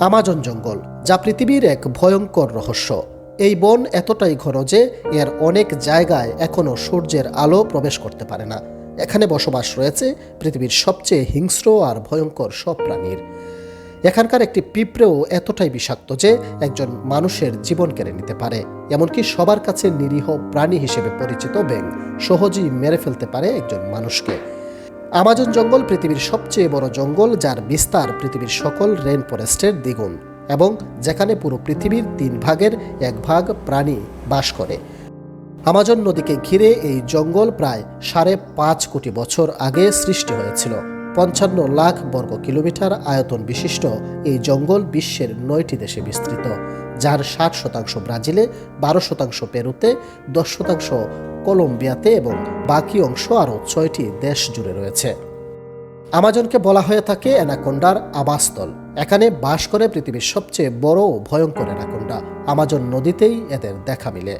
Amazon জঙ্গল, যা পৃথিবীর এক ভয়ঙ্কর রহস্য। এই বন এতটাই ঘন যে এর অনেক জায়গায় এখনও সূর্যের আলো প্রবেশ করতে পারে না। এখানে বসবাস রয়েছে পৃথিবীর সবচেয়ে হিংস্র আর ভয়ঙ্কর সব প্রাণীর। এখানকার একটি পিঁপড়েও এতটাই বিষাক্ত যে একজন মানুষের জীবন কেড়ে নিতে পারে। এমনকি সবার কাছে নিরীহ প্রাণী হিসেবে পরিচিত ব্যাং সহজেই মেরে ফেলতে পারে একজন মানুষকে। আমাজন জঙ্গল পৃথিবীর সবচেয়ে বড় জঙ্গল, যার বিস্তার পৃথিবীর সকল রেন ফরেস্টের দ্বিগুণ এবং যেখানে পুরো পৃথিবীর তিন ভাগের এক ভাগ প্রাণী বাস করে। আমাজন নদীকে ঘিরে এই জঙ্গল প্রায় সাড়ে পাঁচ কোটি বছর আগে সৃষ্টি হয়েছিল। পঞ্চান্ন লাখ বর্গ কিলোমিটার আয়তন বিশিষ্ট এই জঙ্গল বিশ্বের নয়টি দেশে বিস্তৃত, যার ষাট শতাংশ ব্রাজিলে, বারো শতাংশ পেরুতে, দশ শতাংশ কলম্বিয়াতে এবং বাকি অংশ আরও ছয়টি দেশ জুড়ে রয়েছে। আমাজনকে বলা হয়ে থাকে অ্যানাকোন্ডার আবাসস্থল। এখানে বাস করে পৃথিবীর সবচেয়ে বড় ও ভয়ঙ্কর অ্যানাকোন্ডা, আমাজন নদীতেই এদের দেখা মিলে।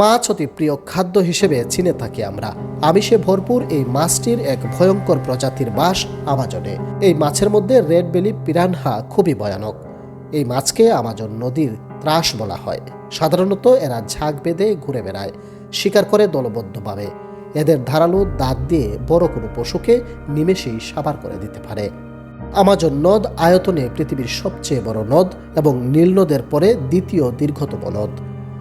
মাছ অতি প্রিয় খাদ্য হিসেবে চিনে থাকি আমরা। আমিষে ভরপুর এই মাছটির এক ভয়ঙ্কর প্রজাতির বাস আমাজনে। এই মাছের মধ্যে রেড বেলি পিরানহা খুবই ভয়ানক। এই মাছকে আমাজন নদীর ত্রাস বলা হয়। সাধারণত এরা ঝাঁক বেঁধে ঘুরে বেড়ায়। শিকার করে দলবদ্ধভাবে। এদের ধারালো দাঁত দিয়ে বড় কোনো পশুকে নিমেষেই সাবার করে দিতে পারে। আমাজন নদ আয়তনে পৃথিবীর সবচেয়ে বড় নদ এবং নীল নদের পরে দ্বিতীয় দীর্ঘতম নদ।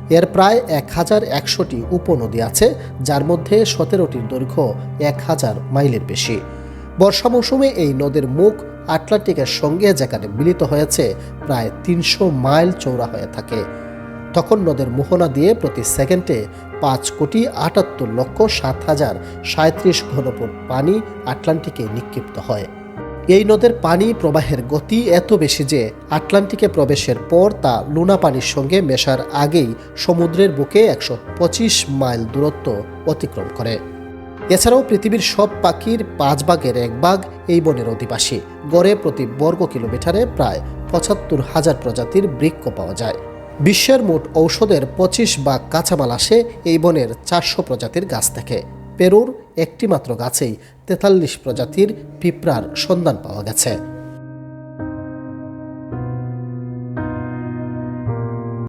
এর প্রায় এক হাজার একশোটি উপনদী আছে, যার মধ্যে সতেরোটির দৈর্ঘ্য এক হাজার মাইলের বেশি। বর্ষা মৌসুমে এই নদের মুখ আটলান্টিকের সঙ্গে যেখানে মিলিত হয়েছে, প্রায় তিনশো মাইল চৌড়া হয়ে থাকে। তখন নদের মোহনা দিয়ে প্রতি সেকেন্ডে পাঁচ কোটি আটাত্তর লক্ষ সাত হাজার সাঁত্রিশ ঘনফুট পানি আটলান্টিকে নিক্ষিপ্ত হয়। এই নদের পানি প্রবাহের গতি এত বেশি যে আটলান্টিকে প্রবেশের পর তা লুনা পানির সঙ্গে মেশার আগেই সমুদ্রের বুকে একশো পঁচিশ মাইল দূরত্ব অতিক্রম করে। এছাড়াও পৃথিবীর সব পাখির পাঁচ ভাগের এক ভাগ এই বনের অধিবাসী। গড়ে প্রতি বর্গ কিলোমিটারে প্রায় পঁচাত্তর হাজার প্রজাতির বৃক্ষ পাওয়া যায়। বিশ্বের মোট ঔষধের পঁচিশ বা কাঁচামাল আসে এই বনের চারশো প্রজাতির গাছ থেকে। পেরুর একটিমাত্র গাছেই তেতাল্লিশ প্রজাতির পিঁপড়ার সন্ধান পাওয়া গেছে।